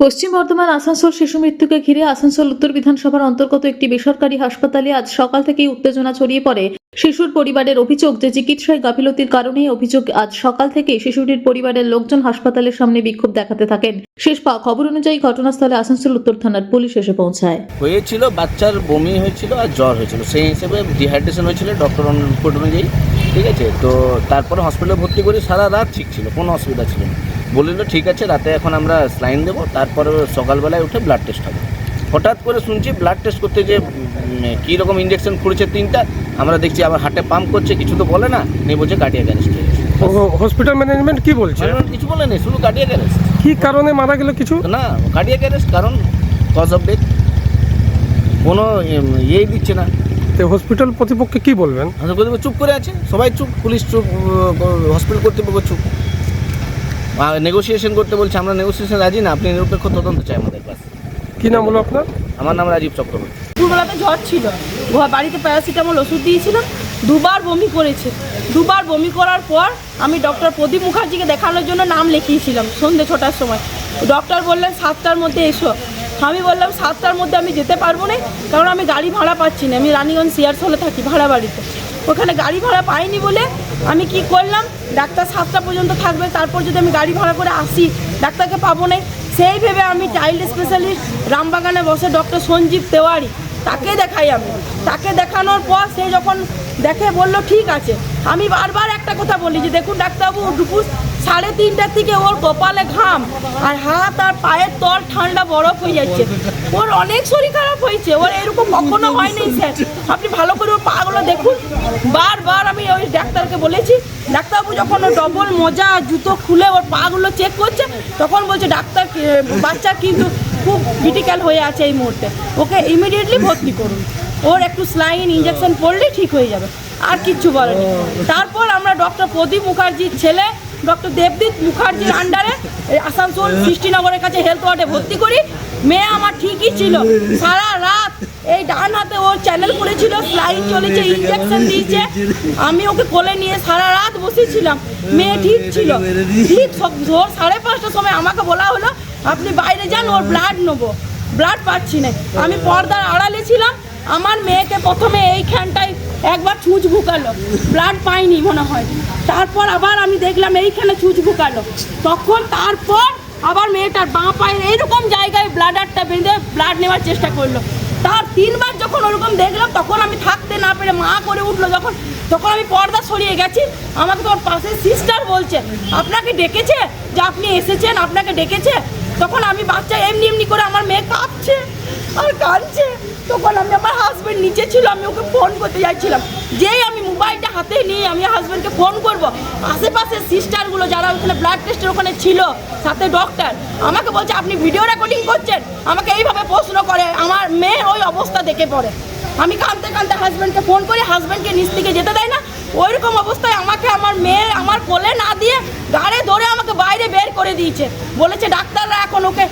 পশ্চিম বর্ধমান আসানসোল শিশু মৃত্যুকে ঘিরে আসানসোল উত্তর বিধানসভার অন্তর্গত একটি বেসরকারি হাসপাতালে আজ সকাল থেকেই উত্তেজনা ছড়িয়ে পড়ে। শিশুর পরিবারের অভিযোগ যে চিকিৎসায় গাফিলতির কারণে অভিযোগ আজ সকাল থেকে শিশুটির পরিবারের লোকজন হাসপাতালের সামনে বিক্ষোভ দেখাতে থাকেন। শেষ পাওয়া খবর অনুযায়ী ঘটনাস্থলে আসানসোল উত্তর থানার পুলিশ এসে পৌঁছায়। হয়েছিল, বাচ্চার বমি হয়েছিল আর জ্বর হয়েছিল। সেই হিসেবে ডিহাইড্রেশন হয়েছিল ডক্টর রিপোর্ট অনুযায়ী, ঠিক আছে? তো তারপরে হসপিটালে ভর্তি করি সারা রাত ঠিক ছিল, কোনো অসুবিধা ছিল না। বলল ঠিক আছে রাতে এখন আমরা স্লাইন দেবো তারপরে সকালবেলায় উঠে ব্লাড টেস্ট হবে। হঠাৎ করে শুনছি ব্লাড টেস্ট করতে যে কী রকম ইঞ্জেকশন করেছে তিনটা আমরা দেখছি আবার হার্টে পাম্প করছে কিছু তো বলে না নেই বলছে কাটিয়া গ্যারেস্ট হসপিটাল ম্যানেজমেন্ট কি বলছে? কিছু বলে নেই শুধু কাটিয়া গ্যারেস্ট কি কারণে মারা গেল কিছু? না কাটিয়া গ্যারেস্ট কারণ কজ অফ ডেথ কোনো ইয়েই দিচ্ছে না। তো হসপিটাল প্রতিপক্ষে কি বলবেন? চুপ করে আছে সবাই চুপ পুলিশ চুপ হসপিটাল কর্তৃপক্ষ চুপ। নেগোসিয়েশন করতে বলছে আমরা নেগোসিয়েশন রাজি না আপনি নিরপেক্ষ তদন্ত চাই আমাদের কাছে। কি নাম হলো আপনার? আমার নাম রাজীব চক্রবর্তী। দুপুরবেলাতে জ্বর ছিল। বাড়িতে প্যারাসিটামল ওষুধ দিয়েছিলাম দুবার বমি করেছে। দুবার বমি করার পর আমি ডক্টর প্রদীপ মুখার্জিকে দেখানোর জন্য নাম লিখিয়েছিলাম সন্ধ্যে ছটার সময়। ডক্টর বললেন সাতটার মধ্যে এসো। আমি বললাম সাতটার মধ্যে আমি যেতে পারব না কারণ আমি গাড়ি ভাড়া পাচ্ছি না। আমি রানীগঞ্জ সিয়ার্স হলে থাকি ভাড়া বাড়িতে। ওখানে গাড়ি ভাড়া পাইনি বলে আমি কি করলাম? ডাক্তার সাতটা পর্যন্ত থাকবে, তারপর যদি আমি গাড়ি ভাড়া করে আসি, ডাক্তারকে পাবো না। সেই ভেবে আমি চাইল্ড স্পেশালিস্ট রামবাগানে বসে ডক্টর সঞ্জীব তেওয়ারি তাকে দেখাই আমি। তাকে দেখানোর পর সে যখন দেখে বলল, ঠিক আছে। আমি বারবার একটা কথা বলি যে, দেখুন, ডাক্তারবাবু, দুপুর সাড়ে তিনটার থেকে ওর কপালে ঘাম আর হাত আর পায়ের তল ঠান্ডা বরফ হয়ে যাচ্ছে। ওর অনেক শরীর খারাপ হয়েছে। ওর এরকম কখনো হয়নি, স্যার। আপনি ভালো করে ওর পাগুলো দেখুন। বারবার আমি ওই ডাক্তারকে বলেছি, ডাক্তারবাবু, যখন ও ডবল মোজা জুতো খুলে ওর পাগুলো চেক করছে, তখন বলছে, ডাক্তার, বাচ্চা কিন্তু খুব ক্রিটিক্যাল হয়ে আছে এই মুহূর্তে। ওকে ইমিডিয়েটলি ভর্তি করুন। ওর একটু স্লাইন ইঞ্জেকশন পড়লে ঠিক হয়ে যাবে। আর কিচ্ছু বলেনি। তারপর আমরা ডক্টর প্রদীপ মুখার্জির ছেলে ডক্টর দেবদীপ মুখার্জির আন্ডারে আসানসোল সৃষ্টিনগরের কাছে হেলথ ওয়ার্ডে ভর্তি করি। মেয়ে আমার ঠিকই ছিল। সারা রাত এই ডান হাতে ওর চ্যানেল করেছিল স্লাইন চলেছে ইঞ্জেকশন দিয়েছে। আমি ওকে কোলে নিয়ে সারা রাত বসেছিলাম। মেয়ে ঠিক ছিল। ঠিক সব ভোর সাড়ে পাঁচটার সময় আমাকে বলা হলো আপনি বাইরে যান ওর ব্লাড নেব। ব্লাড পাচ্ছি না। আমি পর্দার আড়ালে ছিলাম। আমার মেয়েকে প্রথমে এইখানটায় একবার ছুঁচ ভুকালো ব্লাড পাইনি মনে হয়। তারপর আবার আমি দেখলাম এইখানে ছুঁচ ভুকালো তখন তারপর আবার মেয়েটার বাঁ পায়ের এইরকম জায়গায় ব্লাডারটা বেঁধে ব্লাড নেওয়ার চেষ্টা করল। তার তিনবার যখন ওরকম দেখলাম, তখন আমি থাকতে না পেরে মা করে উঠল যখন। তখন আমি পর্দা সরিয়ে গেছি। আমাকে তোর পাশে সিস্টার বলছে, আপনাকে ডেকেছে? যে আপনি এসেছেন, আপনাকে ডেকেছে? তখন আমি বাচ্চা এমনি এমনি করে আমার মেয়ে কাঁপছে আর কাঁদছে। তখন আমি আমার হাজবেন্ড নিচে ছিল, আমি ওকে ফোন করতে যাচ্ছিলাম। যেই আমি মোবাইলটা হাতে নিয়ে আমি হাজব্যান্ডকে ফোন করব আশেপাশের সিস্টারগুলো যারা ওখানে ব্লাড টেস্টের ওখানে ছিল, সাথে ডক্টর আমাকে বলছে, আপনি ভিডিও রেকর্ডিং করছেন? আমাকে এইভাবে প্রশ্ন করে, আমার মেয়ের ওই অবস্থা দেখে পড়ে। আমি কাঁদতে কাঁদতে হাজব্যান্ডকে ফোন করি হাজব্যান্ডকে নিচ থেকে যেতে দেয় না। ওইরকম অবস্থায় আমাকে আমার মেয়ে আমার কোলে না দিয়ে গাড়ে ধরে আমাকে বাইরে বের করে দিয়েছে। বলেছে, ডাক্তাররা এখন ওকে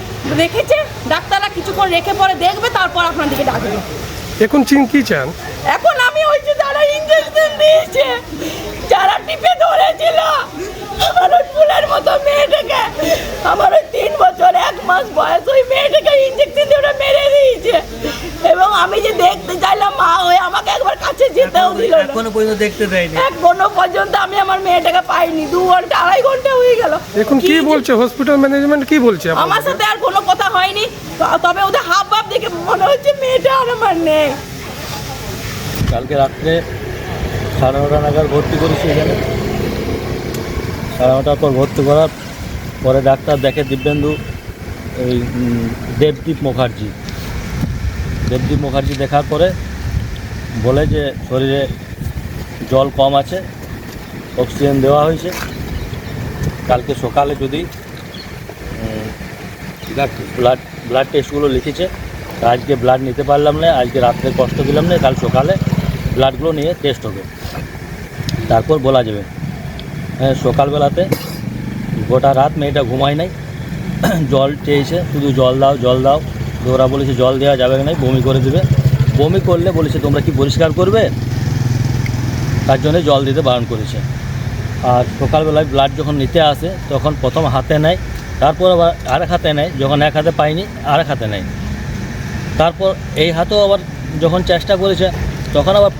রেখেছে? ডাক্তাররা কিছুক্ষণ রেখে পরে দেখবে তারপর আপনাদেরকে ডাকবে এখন চিন কি চান? এখন আমি ওই যে যারা ইঞ্জেকশন দিয়েছে যারা টিপে ধরেছিল আমার ওই ফুলের মতো মেয়েটাকে আমার ওই তিন বছর এক মাস বয়স ওই মেয়েটাকে ইঞ্জেকশন দিয়ে ওরা মেরে দিয়েছে। এবং আমি যে দেখতে চাইলাম মা হয়ে আমাকে একবার কাছে যেতেও দিল না। এখনও পর্যন্ত দেখতে দেয়নি। এখনও পর্যন্ত আমি আমার মেয়েটাকে পাইনি। দু ঘণ্টা আড়াই ঘণ্টা হয়ে গেল। এখন কি বলছে? হসপিটাল ম্যানেজমেন্ট কি বলছে আমার সাথে আর কোনো হয়নি তবে ওদের হাব ভাব দেখে মনে হচ্ছে মেয়েটা আর আমার নেই। কালকে রাত্রে সাড়ে নটা নাগাদ ভর্তি করেছি এখানে। সাড়ে নটার পর ভর্তি করার পরে ডাক্তার দেখে দিব্যেন্দু, এই দেবদীপ মুখার্জি। দেবদীপ মুখার্জি দেখার পরে বলে যে শরীরে জল কম আছে, অক্সিজেন দেওয়া হয়েছে। কালকে সকালে যদি ব্লাড ব্লাড টেস্টগুলো লিখেছে। আজকে ব্লাড নিতে পারলাম না, আজকে রাত্রে কষ্ট দিলাম না, কাল সকালে ব্লাডগুলো নিয়ে টেস্ট হবে। তারপর বলা যাবে। হ্যাঁ সকালবেলাতে গোটা রাত মেয়েটা ঘুমায় নাই। জল চেয়েছে, শুধু জল দাও জল দাও। ওরা বলেছে জল দেওয়া যাবে না, বমি করে দেবে। বমি করলে বলেছে, তোমরা কি পরিষ্কার করবে? তার জন্য জল দিতে বারণ করেছে। আর সকালবেলায় ব্লাড যখন নিতে আসে, তখন প্রথম হাতে নেয় তারপর আবার আরেক হাতে নেয়, যখন এক হাতে পাইনি, আরেক হাতে নেয়। তারপর এই হাতেও আবার যখন চেষ্টা করেছে, তখন আবার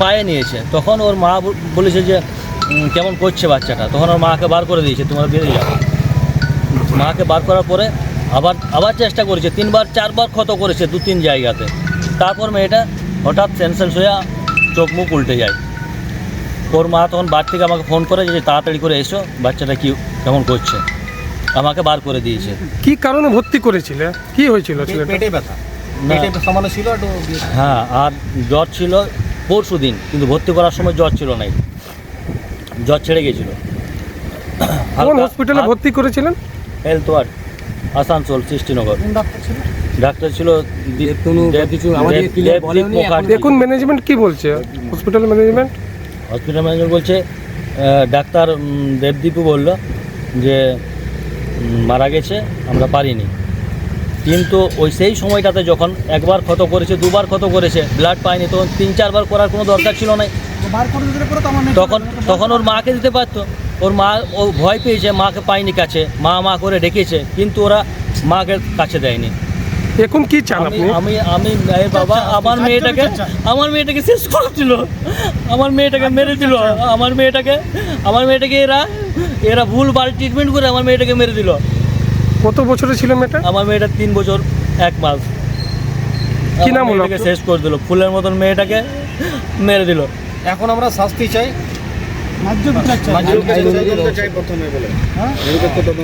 পায়ে নিয়েছে। তখন ওর মা বলেছে যে কেমন করছে বাচ্চাটা? তখন ওর মাকে বার করে দিয়েছে, তোমরা বেরিয়ে যাও। মাকে বার করার পরে আবার আবার চেষ্টা করেছে, তিনবার, চারবার ক্ষত করেছে দু, তিন জায়গাতে। তারপর মেয়েটা হঠাৎ সেন্সেন্স হয়ে চোখ মুখ উল্টে যায়। ওর মা তখন বার থেকে আমাকে ফোন করে যে, তাড়াতাড়ি করে এসো, বাচ্চাটা কি, কেমন করছে? আমাকে বার করে দিয়েছে। কি কারণে ভর্তি করেছিলে? কি হয়েছিল ছেলেটা? পেটে ব্যথা। না, পেটে সামান্য ছিল হ্যাঁ আর জ্বর ছিল পরশু দিন কিন্তু ভর্তি করার সময় জ্বর ছিল নাই জ্বর ছেড়ে গেছিল কোন হসপিটালে ভর্তি করেছিলেন? Health ward Asansol Srishtinagar. Doctor ছিল। দেখুন ম্যানেজমেন্ট কি বলছে? হসপিটাল ম্যানেজমেন্ট হসপিটাল ম্যানেজমেন্ট বলছে ডাক্তার দেবদীপু বলল যে মারা গেছে আমরা পারিনি। কিন্তু ওই সেই সময়টাতে যখন একবার ক্ষত করেছে দুবার ক্ষত করেছে ব্লাড পায়নি তখন তিন চারবার করার কোনো দরকার ছিল না। তখন তখন ওর মাকে দিতে পারতো। ওর মা ও ভয় পেয়েছে মাকে পায়নি কাছে মা মা করে ডেকেছে কিন্তু ওরা মাকে কাছে দেয়নি। এখন কি চান আমি আপনি। আমি আমি বাবা আমার মেয়েটাকে আমার মেয়েটাকে শেষ করেছিল আমার মেয়েটাকে মেরে দিল। আমার মেয়েটাকে আমার মেয়েটাকে এরা এরা ভুল ভালো ট্রিটমেন্ট করে আমার মেয়েটাকে মেরে দিল। কত বছরে ছিল মেয়েটা? আমার মেয়েটা তিন বছর এক মাস। কি নাম হলো শেষ করে দিল। ফুলের মতন মেয়েটাকে মেরে দিল। এখন আমরা শাস্তি চাই। ন্যায্য চাই।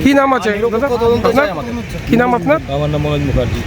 কি নাম আছে? আমাদের। কি নাম আপনার? আমার নাম মনোজ মুখার্জি।